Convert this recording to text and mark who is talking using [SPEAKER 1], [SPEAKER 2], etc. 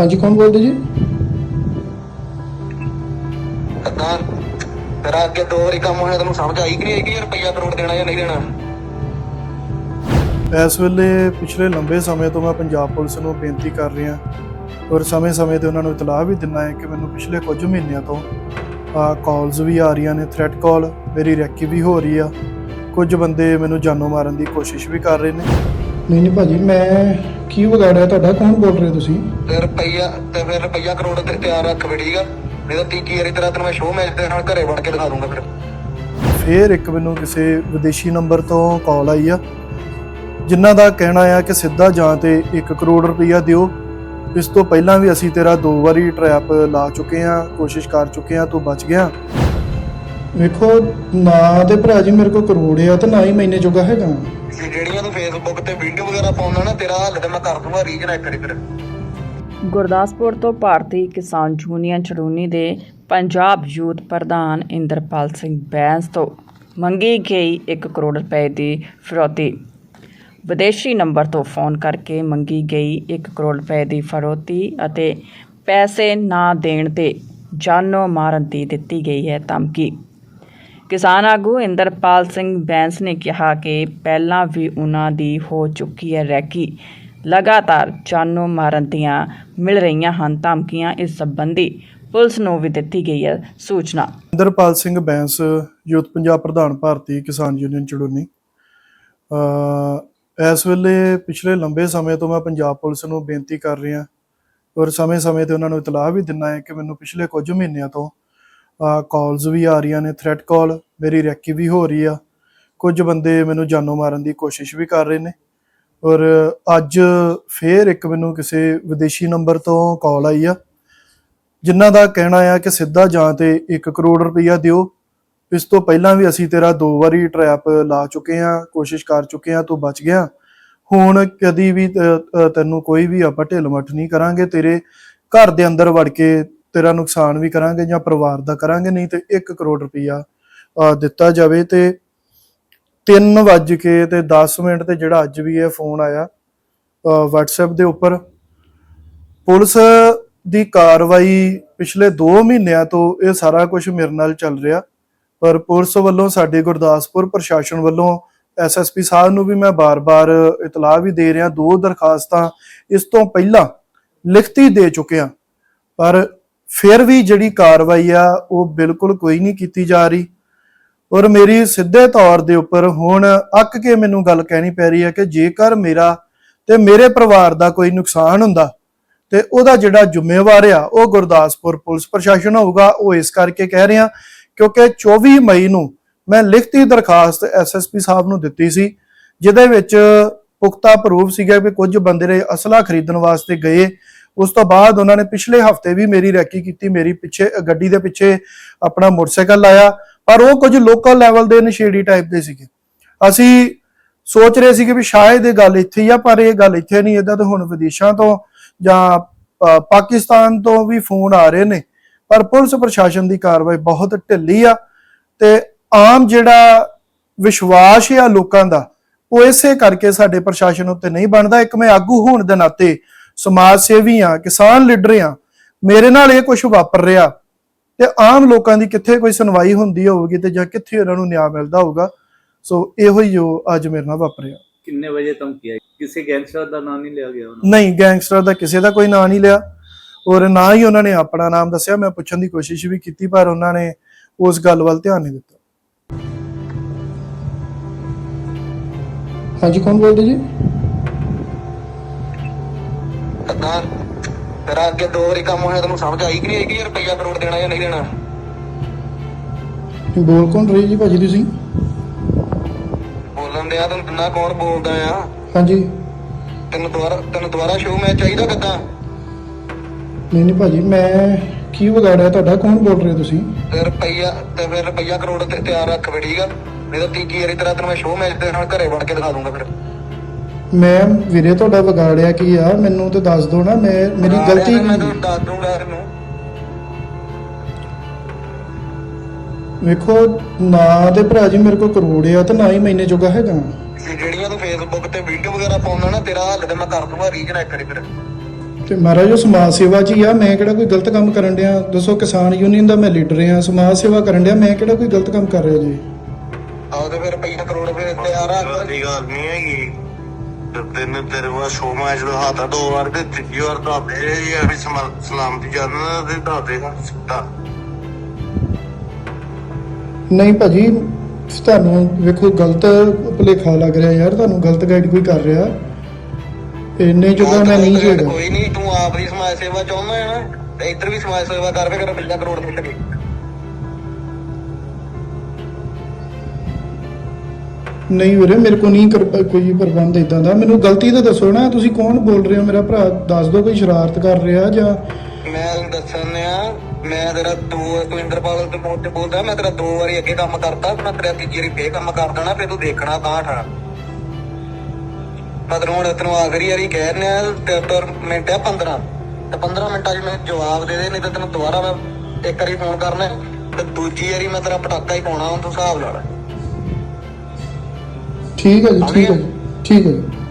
[SPEAKER 1] ਹਾਂਜੀ ਕੌਣ ਬੋਲਦੇ ਜੀ?
[SPEAKER 2] ਤਾਂ ਤੇਰਾ ਅੱਗੇ ਦੋ ਵਾਰੀ ਕੰਮ ਹੋਇਆ ਤੈਨੂੰ ਸਮਝ ਆਈ ਕਿ ਨਹੀਂ ਆਈ ਕਿ ਰੁਪਈਆ ਕਰੋੜ ਦੇਣਾ ਜਾਂ ਨਹੀਂ ਦੇਣਾ?
[SPEAKER 3] ਇਸ ਵੇਲੇ ਪਿਛਲੇ ਲੰਬੇ ਸਮੇਂ ਤੋਂ ਮੈਂ ਪੰਜਾਬ ਪੁਲਿਸ ਨੂੰ ਬੇਨਤੀ ਕਰ ਰਿਹਾ ਔਰ ਸਮੇਂ-ਸਮੇਂ ਤੇ ਉਹਨਾਂ ਨੂੰ ਇਤਲਾਹ ਵੀ ਦਿੰਦਾ ਹੈ ਕਿ ਮੈਨੂੰ ਪਿਛਲੇ ਕੁਝ ਮਹੀਨਿਆਂ ਤੋਂ ਆ ਕਾਲਸ ਵੀ ਆ ਰਹੀਆਂ ਨੇ ਥ੍ਰੈਟ ਕਾਲ ਮੇਰੀ ਰੈਕੀ ਵੀ ਹੋ ਰਹੀ ਆ। ਕੁਝ ਬੰਦੇ ਮੈਨੂੰ ਜਾਨੋਂ ਮਾਰਨ ਦੀ ਕੋਸ਼ਿਸ਼ ਵੀ ਕਰ ਰਹੇ ਨੇ।
[SPEAKER 1] ਨਹੀਂ ਨਹੀਂ ਭਾਜੀ ਮੈਂ ਕੀ ਵਿਗਾੜਿਆ ਤੁਹਾਡਾ ਕੌਣ ਬੋਲ ਰਹੇ ਹੋ ਤੁਸੀਂ?
[SPEAKER 2] ਤੇ ਰੁਪਈਆ ਤੇ ਫਿਰ ਰੁਪਈਆ ਕਰੋੜ ਤੇ ਤਿਆਰ ਰੱਖ ਵੀ ਠੀਕ ਆ। ਨਹੀਂ ਤਾਂ ਤੀਜੀ ਵਾਰੀ ਤੇਰਾ ਤੈਨੂੰ ਮੈਂ ਸ਼ੋਅ ਮੈਚ ਦੇ ਨਾਲ ਘਰੇ ਵੜ ਕੇ ਦਿਖਾ ਦੂੰਗਾ ਫਿਰ।
[SPEAKER 3] ਫੇਰ ਇੱਕ ਮੈਨੂੰ ਕਿਸੇ ਵਿਦੇਸ਼ੀ ਨੰਬਰ ਤੋਂ ਕਾਲ ਆਈ ਆ ਜਿਨ੍ਹਾਂ ਦਾ ਕਹਿਣਾ ਆ ਕਿ ਸਿੱਧਾ ਜਾਂ ਤੇ 1 ਕਰੋੜ ਰੁਪਈਆ ਦਿਓ। ਇਸ ਤੋਂ ਪਹਿਲਾਂ ਵੀ ਅਸੀਂ ਤੇਰਾ ਦੋ ਵਾਰੀ ਟਰੈਪ ਲਾ ਚੁੱਕੇ ਆ ਕੋਸ਼ਿਸ਼ ਕਰ ਚੁੱਕੇ ਆ ਤੂੰ ਬਚ ਗਿਆ।
[SPEAKER 1] ਵੇਖੋ ਨਾ ਤੇ ਭਰਾ ਜੀ ਮੇਰੇ ਕੋਲ ਕਰੋੜ ਆ ਤੇ ਨਾ ਹੀ ਮਹੀਨੇ ਜੋਗਾ ਹੈਗਾ।
[SPEAKER 2] ਜੇ ਜਿਹੜੀਆਂ ਤੂੰ ਫੇਸਬੁੱਕ ਤੇ ਵੀਡੀਓ ਵਗੈਰਾ ਪਾਉਂਦਾ ਨਾ ਤੇਰਾ ਹੱਲ ਤੇ ਮੈਂ ਕਰ ਦੂੰਗਾ ਰੀਜਨ ਇੱਕ ਵਾਰੀ ਫਿਰ।
[SPEAKER 4] ਗੁਰਦਾਸਪੁਰ ਤੋਂ ਭਾਰਤੀ ਕਿਸਾਨ ਯੂਨੀਅਨ ਚੜੂਨੀ ਦੇ ਪੰਜਾਬ ਯੂਥ ਪ੍ਰਧਾਨ ਇੰਦਰਪਾਲ ਸਿੰਘ ਬੈਂਸ ਤੋਂ ਮੰਗੀ ਗਈ 1 ਕਰੋੜ ਰੁਪਏ ਦੀ ਫਿਰੌਤੀ। ਵਿਦੇਸ਼ੀ ਨੰਬਰ ਤੋਂ ਫੋਨ ਕਰਕੇ ਮੰਗੀ ਗਈ 1 ਕਰੋੜ ਰੁਪਏ ਦੀ ਫਿਰੌਤੀ ਅਤੇ ਪੈਸੇ ਨਾ ਦੇਣ ਤੇ ਜਾਨੋਂ ਮਾਰਨ ਦੀ ਦਿੱਤੀ ਗਈ ਹੈ ਧਮਕੀ। ਕਿਸਾਨ ਆਗੂ ਇੰਦਰਪਾਲ ਸਿੰਘ ਬੈਂਸ ਨੇ ਕਿਹਾ ਕਿ ਪਹਿਲਾਂ ਵੀ ਉਹਨਾਂ ਦੀ ਹੋ ਚੁੱਕੀ ਹੈ ਰੈਕੀ। ਲਗਾਤਾਰ ਜਾਨੋਂ ਮਾਰਨ ਦੀਆਂ ਮਿਲ ਰਹੀਆਂ ਹਨ ਧਮਕੀਆਂ। ਇਸ ਸੰਬੰਧੀ ਪੁਲਿਸ ਨੂੰ ਵੀ ਦਿੱਤੀ ਗਈ ਹੈ ਸੂਚਨਾ।
[SPEAKER 3] ਇੰਦਰਪਾਲ ਸਿੰਘ ਬੈਂਸ, ਯੂਥ ਪੰਜਾਬ ਪ੍ਰਧਾਨ ਭਾਰਤੀ ਕਿਸਾਨ ਯੂਨੀਅਨ ਚੜੂਨੀ। ਇਸ ਵੇਲੇ ਪਿਛਲੇ ਲੰਬੇ ਸਮੇਂ ਤੋਂ ਮੈਂ ਪੰਜਾਬ ਪੁਲਿਸ ਨੂੰ ਬੇਨਤੀ ਕਰ ਰਿਹਾ ਔਰ ਸਮੇਂ-ਸਮੇਂ ਤੇ ਉਹਨਾਂ ਨੂੰ ਇਤਲਾਹ ਵੀ ਦਿੰਦਾ ਹੈ ਕਿ ਮੈਨੂੰ ਪਿਛਲੇ ਕੁਝ ਮਹੀਨਿਆਂ ਤੋਂ ਕਾਲਸ ਵੀ ਆ ਰਹੀਆਂ ਨੇ ਥ੍ਰੈਟ ਕਾਲ ਮੇਰੀ ਰੈਕੀ ਵੀ ਹੋ ਰਹੀ ਆ। ਕੁਝ ਬੰਦੇ ਮੈਨੂੰ ਜਾਨੋਂ ਮਾਰਨ ਦੀ ਕੋਸ਼ਿਸ਼ ਵੀ ਕਰ ਰਹੇ ਨੇ। ਔਰ ਅੱਜ ਫੇਰ ਇੱਕ ਮੈਨੂੰ ਕਿਸੇ ਵਿਦੇਸ਼ੀ ਨੰਬਰ ਤੋਂ ਕਾਲ ਆਈ ਆ, ਜਿਨ੍ਹਾਂ ਦਾ ਕਹਿਣਾ ਆ ਕਿ ਸਿੱਧਾ ਜਾਂ ਤੇ 1 ਕਰੋੜ ਰੁਪਈਆ ਦਿਓ। ਇਸ ਤੋਂ ਪਹਿਲਾਂ ਵੀ ਅਸੀਂ ਤੇਰਾ ਦੋ ਵਾਰੀ ਟਰੈਪ ਲਾ ਚੁੱਕੇ ਆ, ਕੋਸ਼ਿਸ਼ ਕਰ ਚੁੱਕੇ ਆ, ਤੂੰ ਬਚ ਗਿਆ। ਹੁਣ ਕਦੀ ਵੀ ਤੈਨੂੰ ਕੋਈ ਵੀ ਆਪਾਂ ਢਿੱਲ ਮੱਠ ਨਹੀਂ ਕਰਾਂਗੇ, ਤੇਰੇ ਘਰ ਦੇ ਅੰਦਰ ਵੜ ਕੇ ਤੇਰਾ ਨੁਕਸਾਨ ਵੀ ਕਰਾਂਗੇ ਜਾਂ ਪਰਿਵਾਰ ਦਾ ਕਰਾਂਗੇ, ਨਹੀਂ ਤੇ 1 ਕਰੋੜ ਰੁਪਇਆ ਦਿੱਤਾ ਜਾਵੇ ਤੇ 3 ਵੱਜ ਕੇ ਤੇ 10 ਮਿੰਟ ਤੇ ਜਿਹੜਾ ਅੱਜ ਵੀ ਇਹ ਫੋਨ ਆਇਆ WhatsApp ਦੇ ਉੱਪਰ, ਪੁਲਿਸ ਦੀ ਕਾਰਵਾਈ ਪਿਛਲੇ 2 ਮਹੀਨਿਆਂ ਤੋਂ ਇਹ ਸਾਰਾ ਕੁਝ ਮੇਰੇ ਨਾਲ ਚੱਲ ਰਿਹਾ, ਪਰ ਪੁਲਿਸ ਵੱਲੋਂ ਸਾਡੇ ਗੁਰਦਾਸਪੁਰ ਪ੍ਰਸ਼ਾਸਨ ਵੱਲੋਂ ਐਸਐਸਪੀ ਸਾਹਿਬ ਨੂੰ ਵੀ ਮੈਂ ਬਾਰ-ਬਾਰ ਇਤਲਾਹ ਵੀ ਦੇ ਰਿਹਾ, ਦੋ ਦਰਖਾਸਤਾਂ ਇਸ ਤੋਂ ਪਹਿਲਾਂ ਲਿਖਤੀ ਦੇ ਚੁੱਕਿਆ ਪਰ ਫਿਰ ਵੀ ਜਿਹੜੀ ਕਾਰਵਾਈ ਆ, ਉਹ ਬਿਲਕੁਲ ਕੋਈ ਨਹੀਂ ਕੀਤੀ ਜਾ ਰਹੀ। ਔਰ ਮੇਰੀ ਸਿੱਧੇ ਤੌਰ ਦੇ ਉੱਪਰ ਹੁਣ ਅੱਕ ਕੇ ਮੈਨੂੰ ਗੱਲ ਕਹਿਣੀ ਪੈ ਰਹੀ ਹੈ ਕਿ ਜੇਕਰ ਮੇਰਾ ਤੇ ਮੇਰੇ ਪਰਿਵਾਰ ਦਾ ਕੋਈ ਨੁਕਸਾਨ ਹੁੰਦਾ ਤੇ ਉਹਦਾ ਜਿਹੜਾ ਜ਼ਿੰਮੇਵਾਰ ਆ, ਉਹ ਗੁਰਦਾਸਪੁਰ ਪੁਲਿਸ ਪ੍ਰਸ਼ਾਸਨ ਹੋਊਗਾ। ਉਹ ਇਸ ਕਰਕੇ ਕਹਿ ਰਿਹਾ ਕਿਉਂਕਿ 24 ਮਈ ਨੂੰ ਮੈਂ ਲਿਖਤੀ ਦਰਖਾਸਤ ਐਸਐਸਪੀ ਸਾਹਿਬ ਨੂੰ ਦਿੱਤੀ ਸੀ, ਜਿਹਦੇ ਵਿੱਚ ਪੁਖਤਾ ਪ੍ਰੂਫ ਸੀਗਾ ਕਿ ਕੁਝ ਬੰਦੇ ਨੇ ਅਸਲਾ ਖਰੀਦਣ ਵਾਸਤੇ ਗਏ ਉਸ ਤੋਂ ਬਾਅਦ ਉਹਨਾਂ ਨੇ ਪਿਛਲੇ ਹਫ਼ਤੇ ਵੀ ਮੇਰੀ ਰੈਕੀ ਕੀਤੀ, ਮੇਰੀ ਪਿੱਛੇ ਗੱਡੀ ਦੇ ਪਿੱਛੇ ਆਪਣਾ ਮੋਟਰਸਾਈਕਲ ਲਾਇਆ, ਪਰ ਉਹ ਕੁਝ ਲੋਕਲ ਲੈਵਲ ਦੇ ਨਸ਼ੇੜੀ ਟਾਈਪ ਦੇ ਸੀਗੇ। ਅਸੀਂ ਸੋਚ ਰਹੇ ਸੀ ਕਿ ਵੀ ਸ਼ਾਇਦ ਇਹ ਗੱਲ ਇੱਥੇ ਹੀ ਆ, ਪਰ ਇਹ ਗੱਲ ਇੱਥੇ ਨਹੀਂ ਇਦਾਂ ਤਾਂ ਹੁਣ ਵਿਦੇਸ਼ਾਂ ਤੋਂ ਜਾਂ ਪਾਕਿਸਤਾਨ ਤੋਂ ਵੀ ਫੋਨ ਆ ਰਹੇ ਨੇ, ਪਰ ਪੁਲਿਸ ਪ੍ਰਸ਼ਾਸਨ ਦੀ ਕਾਰਵਾਈ ਬਹੁਤ ਢਿੱਲੀ ਆ ਤੇ ਆਮ ਜਿਹੜਾ ਵਿਸ਼ਵਾਸ ਆ ਲੋਕਾਂ ਦਾ, ਉਹ ਇਸੇ ਕਰਕੇ ਸਾਡੇ ਪ੍ਰਸ਼ਾਸਨ ਉੱਤੇ ਨਹੀਂ ਬਣਦਾ। ਇੱਕ ਮੈਂ ਆਗੂ ਹੋਣ ਦੇ ਨਾਤੇ ਸਮਾਜ ਸੇਵੀ ਆ ਕਿਸਾਨ ਲੀਡਰ ਆ ਮੇਰੇ ਨਾਲ ਇਹ ਕੁਝ ਵਾਪਰ ਰਿਹਾ ਤੇ ਆਮ ਲੋਕਾਂ ਦੀ ਕਿੱਥੇ ਕੋਈ ਸੁਣਵਾਈ ਹੁੰਦੀ ਹੋਊਗੀ ਤੇ ਜਾਂ ਕਿੱਥੇ ਉਹਨਾਂ ਨੂੰ ਨਿਆਂ ਮਿਲਦਾ ਹੋਊਗਾ ਸੋ ਇਹੋ ਹੀ ਜੋ ਅੱਜ ਮੇਰੇ ਨਾਲ ਵਾਪਰਿਆ
[SPEAKER 5] ਕਿੰਨੇ ਵਜੇ ਧਮਕੀ ਆਈ ਕਿਸੇ ਗੈਂਗਸਟਰ ਦਾ ਨਾਮ ਨਹੀਂ ਲਿਆ ਗਿਆ ਉਹਨਾਂ
[SPEAKER 3] ਨਹੀਂ ਗੈਂਗਸਟਰ ਦਾ ਕਿਸੇ ਦਾ ਕੋਈ ਨਾਂ ਨਹੀਂ ਲਿਆ ਔਰ ਨਾ ਹੀ ਉਹਨਾਂ ਨੇ ਆਪਣਾ ਨਾਮ ਦੱਸਿਆ ਮੈਂ ਪੁੱਛਣ ਦੀ ਕੋਸ਼ਿਸ਼ ਵੀ ਕੀਤੀ ਪਰ ਉਹਨਾਂ ਨੇ ਉਸ ਗੱਲ ਵੱਲ ਧਿਆਨ ਨਹੀਂ ਦਿੱਤਾ।
[SPEAKER 1] ਹਾਂਜੀ ਕੌਣ ਬੋਲਦੇ ਜੀ?
[SPEAKER 2] ਤਾਂ ਤੇਰਾ ਅੱਗੇ ਦੋ ਵਾਰੀ ਕੰਮ ਹੋਇਆ ਤੈਨੂੰ ਸਮਝ ਆਈ ਕਿ ਨਹੀਂ ਆਈ ਕਿ ਰੁਪਈਆ ਕਰੋੜ ਦੇਣਾ ਜਾਂ ਨਹੀਂ ਦੇਣਾ?
[SPEAKER 1] ਬੋਲ ਕੌਣ ਰਹੇ ਜੀ ਭਾਜੀ ਤੁਸੀਂ?
[SPEAKER 2] ਬੋਲਣ ਦਿਆ ਤੈਨੂੰ ਕਿੰਨਾ ਕੌਣ ਬੋਲਦਾ ਆ?
[SPEAKER 1] ਹਾਂਜੀ।
[SPEAKER 2] ਤੈਨੂੰ ਦੁਬਾਰਾ ਤੈਨੂੰ ਦੁਬਾਰਾ ਸ਼ੋਅ ਮੈਚ ਚਾਹੀਦਾ ਕਿੱਦਾਂ?
[SPEAKER 1] ਨਹੀਂ ਨਹੀਂ ਭਾਜੀ ਮੈਂ ਕੀ ਵਿਗਾੜਿਆ ਤੁਹਾਡਾ ਕੌਣ ਬੋਲ ਰਹੇ ਹੋ ਤੁਸੀਂ?
[SPEAKER 2] ਤੇ ਰੁਪਈਆ ਤੇ ਫਿਰ ਰੁਪਈਆ ਕਰੋੜ ਤੇ ਤਿਆਰ ਰੱਖ ਵੀ ਠੀਕ ਆ? ਨਹੀਂ ਤਾਂ ਤੀਜੀ ਵਾਰੀ ਤੇਰਾ ਤੈਨੂੰ ਮੈਂ ਸ਼ੋਅ ਮੈਚ ਦੇ ਨਾਲ ਘਰੇ ਵੜ ਕੇ ਦਿਖਾ ਦੂੰਗਾ ਫਿਰ।
[SPEAKER 1] ਮੈਂ ਵੀਰੇ ਤੁਹਾਡਾ ਵਿਗਾੜਿਆ ਕੀ ਆ? ਮੈਨੂੰ ਤੇ ਦੱਸ ਦਿਓ ਨਾ ਮੈਂ ਮੇਰੀ ਗਲਤੀ
[SPEAKER 2] ਮੈਂ
[SPEAKER 1] ਕੀ
[SPEAKER 2] ਤੈਨੂੰ ਦੱਸ ਦੂੰਗਾ ਤੈਨੂੰ
[SPEAKER 1] ਵੇਖੋ ਨਾ ਤੇ ਭਰਾ ਜੀ ਮੇਰੇ ਕੋਲ ਕਰੋੜ ਆ ਤੇ ਨਾ ਹੀ ਮਹੀਨੇ ਜੋਗਾ ਹੈਗਾ।
[SPEAKER 2] ਜੇ ਜਿਹੜੀਆਂ ਤੂੰ ਫੇਸਬੁੱਕ ਤੇ ਵੀਡੀਓ ਵਗੈਰਾ ਪਾਉਂਦਾ ਨਾ ਤੇਰਾ ਹੱਲ ਤੇ ਮੈਂ ਕਰ ਦੂੰਗਾ ਰੀਜਨ ਇੱਕ ਵਾਰੀ ਫਿਰ।
[SPEAKER 3] ਤੇ ਮਹਾਰਾਜ ਉਹ ਸਮਾਜ ਸੇਵਾ 'ਚ ਹੀ ਆ ਮੈਂ ਕਿਹੜਾ ਕੋਈ ਗਲਤ ਕੰਮ ਕਰਨ ਡਿਆ? ਦੱਸੋ ਕਿਸਾਨ ਯੂਨੀਅਨ ਦਾ ਮੈਂ ਲੀਡਰ ਆ ਸਮਾਜ ਸੇਵਾ ਕਰਨ ਡਿਆ ਮੈਂ ਕਿਹੜਾ ਕੋਈ ਗਲਤ ਕੰਮ ਕਰ ਰਿਹਾ ਜੀ?
[SPEAKER 2] ਆਹ ਤੇ ਫਿਰ ਰੁਪਈਆ ਕਰੋੜ ਰੁਪਏ ਤਿਆਰ
[SPEAKER 6] ਦੀ ਗੱਲ ਨਹੀਂ ਹੈਗੀ। ਤੇ ਤੈਨੂੰ ਤੇਰੇ ਵਾ ਸ਼ੋ ਮੈਚ ਦਿਖਾਤਾ ਦੋ ਵਾਰ ਤੇ ਤੀਜੀ ਵਾਰ ਦੱਸਦੇ ਇਹ ਵੀ ਸਮ- ਸਲਾਮਤੀ ਜਾਨਣਾ ਤੇ ਦੱਸਦੇ ਹਾਂ ਸਿੱਧਾ
[SPEAKER 3] ਨਹੀਂ ਭਾਜੀ ਤੁਹਾਨੂੰ ਵੇਖੋ ਗਲਤ ਭੁਲੇਖਾ ਲੱਗ ਰਿਹਾ ਯਾਰ ਤੁਹਾਨੂੰ ਗਲਤ ਗਾਈਡ ਕੋਈ ਕਰ ਰਿਹਾ। ਇੰਨੇ ਜੁਗਾ ਮੈਂ ਨਹੀਂ ਹੈਗਾ।
[SPEAKER 2] ਕੋਈ ਨਹੀਂ ਤੂੰ ਆਪ ਦੀ ਸਮਾਜ ਸੇਵਾ ਚਾਹੁੰਦਾ ਹੈ ਨਾ ਤੇ ਇੱਧਰ ਵੀ ਸਮਾਜ ਸੇਵਾ ਕਰ ਵੇ ਕਰ ਰੁਪਈਆ ਕਰੋੜ ਮਿਲ ਗਏ
[SPEAKER 3] ਨਹੀਂ ਵੀਰੇ ਮੇਰੇ ਕੋ ਨਹੀਂ ਕਰ ਕੋਈ ਪ੍ਰਬੰਧ ਇਦਾਂ ਦਾ। ਮੈਨੂੰ ਗਲਤੀ ਤਾਂ ਦੱਸੋ ਨਾ ਤੁਸੀਂ ਕੌਣ ਬੋਲ ਰਹੇ ਹੋ? ਮੇਰਾ ਭਰਾ ਦੱਸ ਦਿਓ ਕੋਈ ਸ਼ਰਾਰਤ ਕਰ ਰਿਹਾ ਜਾਂ?
[SPEAKER 2] ਮੈਂ ਤੈਨੂੰ ਦੱਸਣ ਆ ਮੈਂ ਤੇਰਾ ਦੋ ਕੁਇੰਦਰ ਪਾਗਲ ਤੇ ਬੋਲਦਾ ਮੈਂ ਤੇਰਾ ਦੋ ਵਾਰੀ ਅੱਗੇ ਕੰਮ ਕਰਤਾ ਮੈਂ ਤੇਰਾ ਤੀਜੀ ਵਾਰੀ ਫੇਰ ਕੰਮ ਕਰ ਦੇਣਾ ਫੇਰ ਤੂੰ ਦੇਖਣਾ ਤਾਂ ਠਾ। ਪਰ ਹੁਣ ਤੈਨੂੰ ਆਖਰੀ ਵਾਰੀ ਕਹਿ ਰਿਹਾ ਤੇ ਪਰ ਮਿੰਟ ਆ 15 ਤੇ 15 ਮਿੰਟਾਂ 'ਚ ਮੈਂ ਜਵਾਬ ਦੇ ਦੇ ਨਹੀਂ ਤਾਂ ਤੈਨੂੰ ਦੁਬਾਰਾ ਮੈਂ ਇੱਕ ਵਾਰੀ ਫੋਨ ਕਰਨਾ ਹੈ, ਤੇ ਦੂਜੀ ਵਾਰੀ ਮੈਂ ਤੇਰਾ ਪਟਾਕਾ ਹੀ ਪਾਉਣਾ ਹੁਣ ਤੂੰ ਹਿਸਾਬ ਲਾ ਲੈ।
[SPEAKER 3] ਠੀਕ ਹੈ ਜੀ ਠੀਕ ਹੈ ਜੀ ਠੀਕ ਹੈ ਜੀ